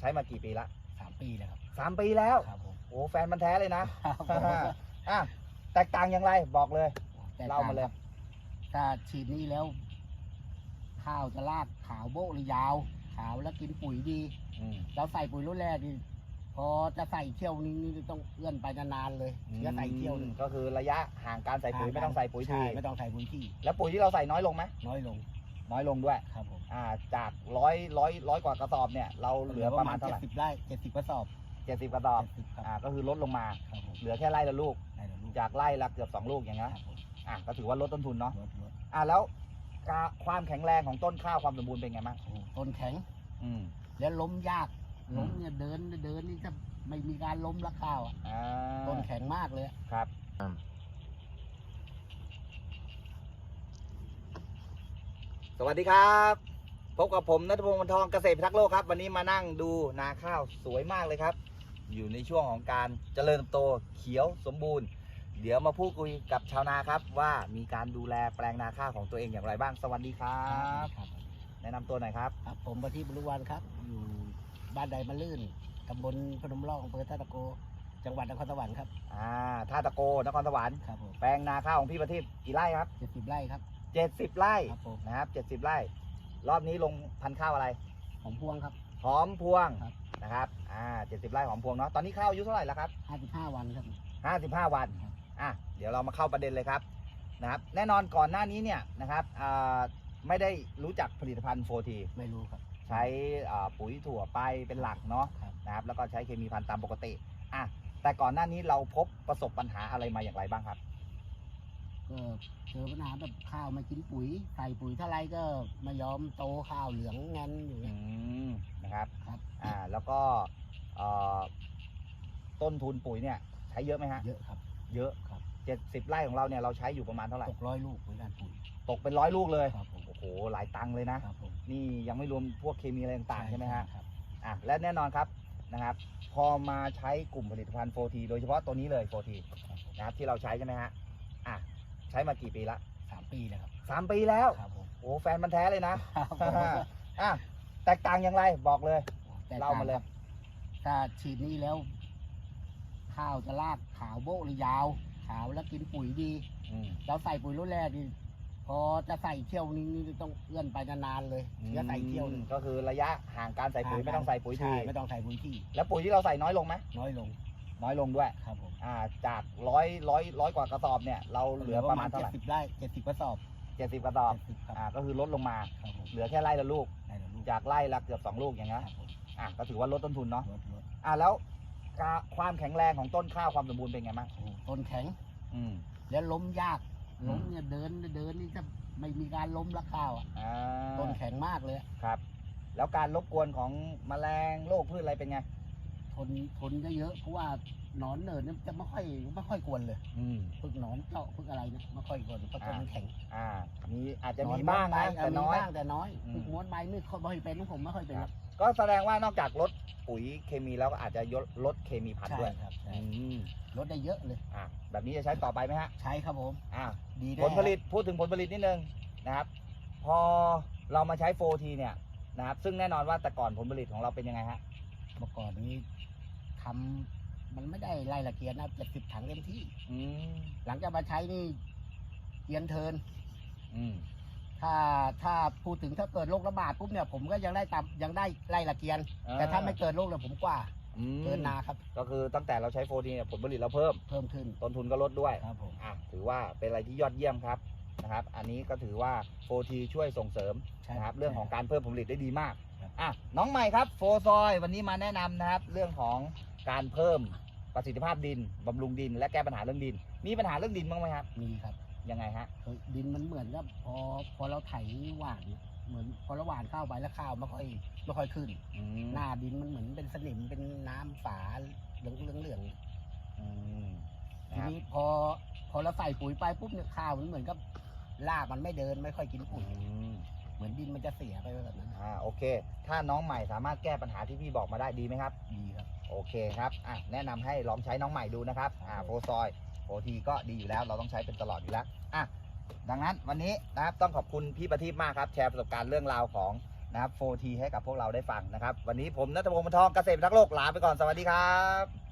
ใช้มากี่ปีละสามปีแล้วครับสามปีแล้วครับผมโอ้แฟนมันธุ์แท้เลยนะครับผมอะแตกต่างอย่างไรบอกเลยแต่เล่ามาเลยครับถ้าฉีดนี้แล้ว ข้าวจะลากขาวโบ๊ะหรือยาว ขาวแล้วกินปุ๋ยดี อืม เราใส่ปุ๋ยรุ่นแรกนี่พอจะใส่เที่ยวนี้นี่ต้องเอื้อนไปนานๆเลยถึงจะใส่เที่ยวหนึงก็คือระยะห่างการใส่ปุ๋ยไม่ต้องใส่ปุ๋ยทีใช่ไม่ต้องใส่ปุ๋ยที่ แล้วปุ๋ยที่เราใส่น้อยลงไหมน้อยลง น้อยลงด้วยครับผมอ่าจากร้อยร้อยร้อยกว่ากระสอบเนี่ยเราเหลือประมาณเท่าไหเจ็ร่ดสิบไร่เจ็ดสิบกระสอบเจ็ดสิบกระสอบเจ็ดสิบครับอ่าก็คือลดลงมา ครับผมเหลือแค่ไร่ละลูก ได้แล้วลูกจากไร่ละเกือบสองลูกอย่างเงี้ยครับผมอะก็ถือว่าลดต้นทุนเนาะลดลดอ่าแล้วกาความแข็งแรงของต้นข้าวความสมบูรณ์เป็นไงบ้างโอ้โหต้นแข็งอืม แล้วล้มยากอืม ล้มเนี่ยเดินเดินนี่จะไม่มีการล้มละข้าวอะอ่าต้นแข็งมากเลยอะครับ สวัสดีครับพบกับผมนัทพงศ์วันทองเกษตรพิทักษ์โลกครับ วันนี้มานั่งดูนาข้าวสวยมากเลยครับ อยู่ในช่วงของการเจริญเติบโตเขียวสมบูรณ์ เดี๋ยวมาพูดคุยกับชาวนาครับ ว่ามีการดูแลแปลงนาข้าวของตัวเองอย่างไรบ้าง สวัสดีครับ ครับแนะนำตัวหน่อยครับครับผมประทีปบริวารครับ อยู่บ้านใดมาลื่นตำบลพนมร่องอำเภอท่าตะโก จังหวัดนครสวรรค์ครับอ่าท่าตะโกนครสวรรค์ครับผมแปลงนาข้าวของพี่ประทีปกี่ไร่ครับเจ็ดสิบไร่ครับ เจ็ดสิบไร่ครับผมนะครับเจ็ดสิบไร่ รอบนี้ลงพันธุ์ข้าวอะไร ผมพวงครับ หอมพวงครับ นะครับ อ่าเจ็ดสิบไร่หอมพวงเนาะ ตอนนี้ข้าวอายุเท่าไหร่แล้วครับห้าสิบห้าวันครับ ห้าสิบห้าวัน ครับ อะ เดี๋ยวเรามาเข้าประเด็นเลยครับ นะครับ แน่นอนก่อนหน้านี้เนี่ยนะครับอ่าไม่ได้รู้จักผลิตภัณฑ์โฟทีไม่รู้ครับ ใช้อ่าปุ๋ยถั่วไปเป็นหลักเนาะ ครับ นะครับ แล้วก็ใช้เคมีพันธุ์ตามปกติ อะ แต่ก่อนหน้านี้เราพบประสบปัญหาอะไรมาอย่างไรบ้างครับ ก็เจอปัญหาแบบข้าวไม่กินปุ๋ยใส่ปุ๋ยเท่าไรก็ไม่ยอมโตข้าวเหลืองแงนอยู่อืเงี้ยมนะครับครับอ่าแล้วก็เอ่อต้นทุนปุ๋ยเนี่ย ใช้เยอะไหมฮะเยอะครับ เยอะครับ เจ็ดสิบไร่ของเราเนี่ยเราใช้อยู่ประมาณเท่าไหร่ ตกร้อยลูกเหมือนกันปุ๋ยตกเป็นร้อยลูกเลยครับผมโอ้โหหลายตังค์เลยนะ ครับผมนี่ยังไม่รวมพวกเคมีอะไรต่างๆใช่ไหมฮะ ครับอะและแน่นอนครับนะครับ พอมาใช้กลุ่มผลิตภัณฑ์โฟทีโดยเฉพาะตัวนี้เลยโฟทีครับผมนะครับที่เราใช้ใช่ไหมฮะอะ ใช้มากี่ปีละสามปีแล้วครับสามปีแล้วครับผมโอ้แฟนมันธุ์แท้เลยนะครับผมอะแตกต่างอย่างไรบอกเลยแต่เล่ามาเลยครับถ้าฉีดนี้แล้ว ข้าวจะลากขาวโบ๊ะหรือยาว ขาวแล้วกินปุ๋ยดีอืม เราใส่ปุ๋ยรุ่นแรกนี่พอจะใส่เที่ยวนี้นี่ต้องเอื้อนไปนานๆเลยถึงจะใส่เที่ยวหนึงก็คือระยะห่างการใส่ปุ๋ยไม่ต้องใส่ปุ๋ยทีใช่ไม่ต้องใส่ปุ๋ยที่ แล้วปุ๋ยที่เราใส่น้อยลงไหมน้อยลง น้อยลงด้วย ครับผมอ่า จากร้อยร้อยร้อยกว่ากระสอบเนี่ย เราเหลือประมาณเท่าไหร่เจ็ดสิบไร่เจ็ดสิบกระสอบเจ็ดสิบกระสอบเจ็ดสิบครับอ่าก็คือลดลงมา ครับผมเหลือแค่ไร่ละลูก ได้แล้วลูกจากไร่ละเกือบสองลูกอย่างเงี้ยครับผมอะก็ถือว่าลดต้นทุนเนาะลดลดอ่าแล้วกาความแข็งแรงของต้นข้าวความสมบูรณ์เป็นไงบ้างโอ้โหต้นแข็งอืม แล้วล้มยาก อืม ล้มเนี่ยเดินเดินนี่จะไม่มีการล้มละข้าวอะอ่าต้นแข็งมากเลยอะครับ แล้วการรบกวนของแมลงโรคพืชอะไรเป็นไงท นทนก็เยอะเพราะว่าหนอนเนินเนี่ยจะไม่ค่อยไม่ค่อยกวนเลยอืมพวกหนอนเจาะพวกอะไรเนี่ยไม่ค่อยกวนเพราะต้นมันแข็งอ่า มีอาจจะหนอนมีบ้างม้วนะใแต่น้อย มีบ้างแต่น้อยอืมพวกม้วนใบไม่ค่อยไม่เป็นของผมไม่ค่อยเป็นคหรรัอบกก็แสดงว่านอกจากลดปุ๋ยเคมีแล้วก็อาจจะยดลดเคมีพันธุ์ใช่ด้วยครับใช่อืมลดได้เยอะเลย อ่าแบบนี้จะใช้ต่อไปไหมฮะใช้ครับผมอ่า ดีได้ผลผลิตพูดถึงผลผลิตนิดนึงนะครับ พอเรามาใช้โฟทีเนี่ยนะครับ ซึ่งแน่นอนว่าแต่ก่อนผลผลิตของเราเป็นยังไงฮะเมื่อก่อนนี้ ทำมันไม่ได้ไล่ละเกียรนะเจ็ดสิบถังเต็มที่ อืมหลังจากมาใช้นี่เกียนเทินอืมถ้าถ้าพูดถึงถ้าเกิดโรคระบาดปุ๊บเนี่ยผมก็ยังได้ตามยังได้ไล่ละเกียนอ่าแต่ถ้าไม่เกิดโรคเลยผมกว่าอืมเกินนาครับ ก็คือตั้งแต่เราใช้โฟทีเนี่ยผลผลิตเราเพิ่ม เพิ่มขึ้นต้นทุนก็ลดด้วย ครับผม อะถือว่าเป็นอะไรที่ยอดเยี่ยมครับนะครับ อันนี้ก็ถือว่าโฟทีช่วยส่งเสริมใช่นะครับเรื่องของการเพิ่มผลผลิตได้ดีมากครับ อะน้องใหม่ครับโฟซอยวันนี้มาแนะนำนะครับ เรื่องของ การเพิ่มประสิทธิภาพดินบำรุงดิน และแก้ปัญหาเรื่องดิน มีปัญหาเรื่องดินบ้างไหมครับมีครับ ยังไงฮะคือดินมันเหมือนกับพอพอเราไถหว่านเนี่ยเหมือนพอเราหว่านข้าวไปแล้วข้าวไม่ค่อยไม่ค่อยขึ้น อืมหน้าดินมันเหมือนเป็นสนิมเป็นน้ำฝาเหลืองเหลืองเหลืองอืมๆนะทีครับนี้พอพอเราใส่ปุ๋ยไปปุ๊บเนี่ยข้าวมันเหมือนกับรากมันไม่เดินไม่ค่อยกินปุ๋ยอืมเหมือนดินมันจะเสียไปแบบนั้นอ่าโอเค ถ้าน้องใหม่สามารถแก้ปัญหาที่พี่บอกมาได้ดีไหมครับ ดีครับ โอเคครับอะแนะนำให้ลองใช้น้องใหม่ดูนะครับอ่าครับโฟซอยโฟทีก็ดีอยู่แล้วเราต้องใช้เป็นตลอดอยู่แล้วอะดังนั้นวันนี้นะครับต้องขอบคุณพี่ประทีปมากครับ แชร์ประสบการณ์เรื่องราวของนะครับ 4T ให้กับพวกเราได้ฟังนะครับ วันนี้ผมนัทพงศ์มันทองเกษตรทักษ์โลกลาไปก่อนสวัสดีครับ